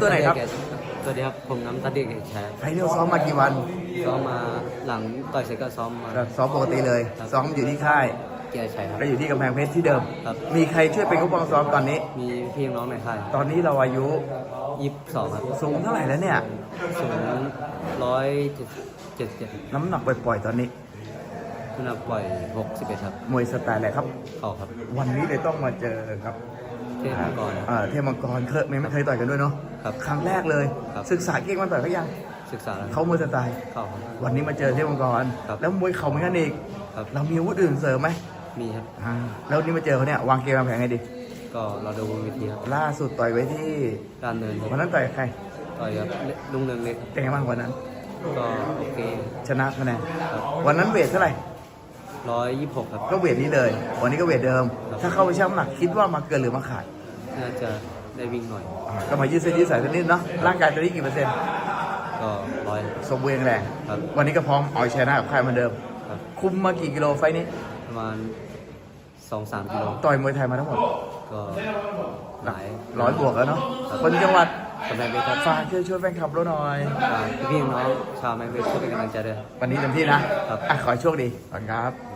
ตัวไหนครับ สวัสดีครับ ผมน้ำตาเด็กเอกชัยไฟนอลซ้อมมากี่วันซ้อมมาหลังต่อยเสร็จก็ซ้อมมาก็ซ้อมปกติเลย ครับ ซ้อมอยู่ที่ค่ายเกียร์ชัยครับก็อยู่ที่กำแพงเพชรที่เดิม ครับ มีใครช่วยเป็นผู้ปกครองซ้อมตอนนี้ มีพี่น้องในค่ายตอนนี้เราอายุยี่สิบสองครับสูงเท่าไหร่แล้วเนี่ย สูงร้อยเจ็ดเจ็ดเจ็ดน้ำหนักปล่อยๆตอนนี้ คุณนับปล่อยหกสิบเอ็ดครับมวยสไตล์อะไรครับ เข้าครับ วันนี้เลยต้องมาเจอครับ เทพมังกรอ่าเทพมังกรเคยไม่เคยต่อยกันด้วยเนาะครับครั้งแรกเลยครับศึกษาเก่งมันต่อยเขายังศึกษาแล้วเขามวยสไตล์เข้าครับวันนี้มาเจอเทพมังกรครับแล้วมวยเข่าเหมือนกันอีกครับเรามีอาวุธอื่นเสริมไหมมีครับอ่าแล้ววันนี้มาเจอเขาเนี่ยวางเกมวางแผนไงดี ก็เราดูวิธีครับล่าสุดต่อยไว้ที่การเนินครับวันนั้นต่อยกับใครต่อยกับลุงเรืองเล็กเป็นไงบ้างวันนั้นก็โอเคชนะคะแนนวันนั้นเวทเท่าไหร่ ร้อยยี่สิบหกครับ ก็เวทนี้เลย วันนี้ก็เวทเดิม ครับ ถ้าเข้าไปชั่งน้ำหนักคิดว่ามาเกินหรือมาขาดน่าจะได้วิ่งหน่อย อ่าก็มายืดเส้นยืดสายสักนิดเนาะ ร่างกายตัวนี้กี่เปอร์เซ็นต์ก็ร้อยสมบูรณ์แข็งแรง ครับ วันนี้ก็พร้อมเอาชนะกับค่ายเหมือนเดิม ครับ คุมมากี่กิโลไฟล์นี้ ประมาณสองสามกิโลต่อยมวยไทยมาทั้งหมดก็หลายร้อยบวกแล้วเนาะ คนจังหวัดกำลังไปครับฝากช่วยช่วยแฟนคลับเราหน่อย ฝากพี่ๆน้องชาวแมนเวสช่วยเป็นกำลังใจด้วย วันนี้เต็มที่นะครับ อะขอให้โชคดีขอบคุณครับ